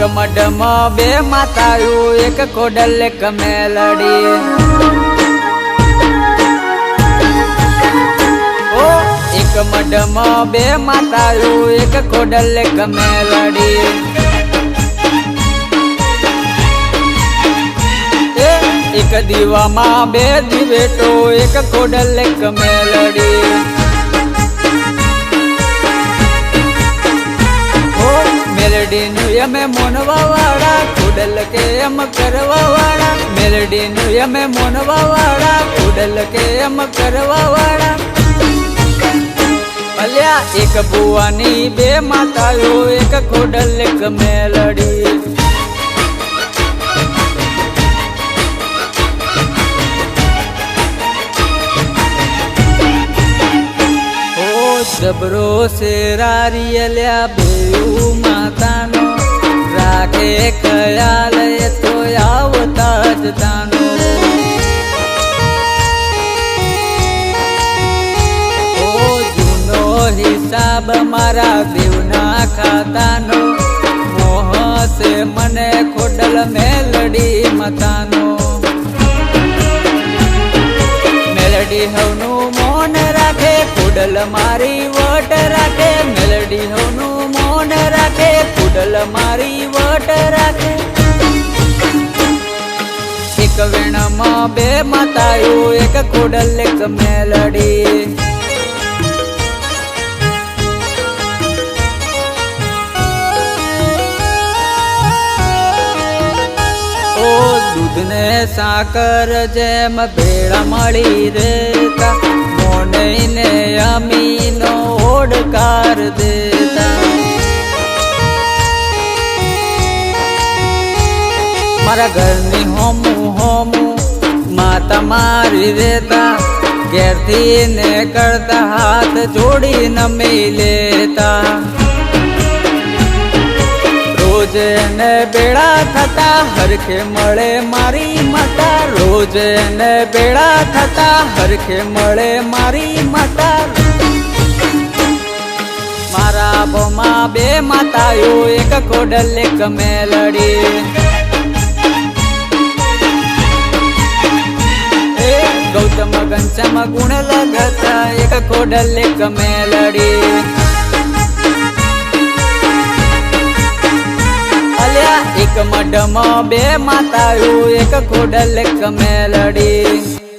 મઢમાં બે માતાયું એક કોડલ, એક મેલડી. ઓ, એક મઢમાં બે માતાયું એક કોડલ, એક મેલડી. એ, એક દીવામાં બે દિવેટો, એક કોડલ, એક મેલડી. મેલડીનું એમે મોનવા વાળા કુડલ કે એમ કરવા વાળા મેલડીનું એમે મોનવા વાળા કુડલ કે એમ કરવા વાળા ભલ્યા એક બુવાની બે માતાઓ, એક કોડલ, એક મેલડી. જબરો શેરારી લ્યા બેઉ માતાનો. રાખે કયા એ તો આવતા જ તાનો. હિસાબ મારા દેવના ખાતાનો. મોહ છે મને ખોડલ મેલડી મતાનો. મેલડી હવનું કુડલ મારી વટ રાખે, મેલડીઓનું મોન રાખે, કુડલ મારી વટ રાખે. એક વેણમાં બે માતાયું એક કુડલ, એક મેલડી. દૂધને સાકર જેમ ભેળા મળી રેતા મારા ઘરની હોમું હોમું માતા મારી રેતા ઘેરથી ને કરતા હાથ જોડી નમી લેતા રોજ ને બેડા થતા હરખે મળે મારી માતા રોજ ને બેડા થતા હરખે મળે મારી માતા. મારા બોમાં બે માતાઓ, એક કોડલ એક મેલડી. લગતા એક કોડલ એક મેલડી. અલ્યા એક મઢમાં બે માતાયું એક કોડલ એક મેલડી.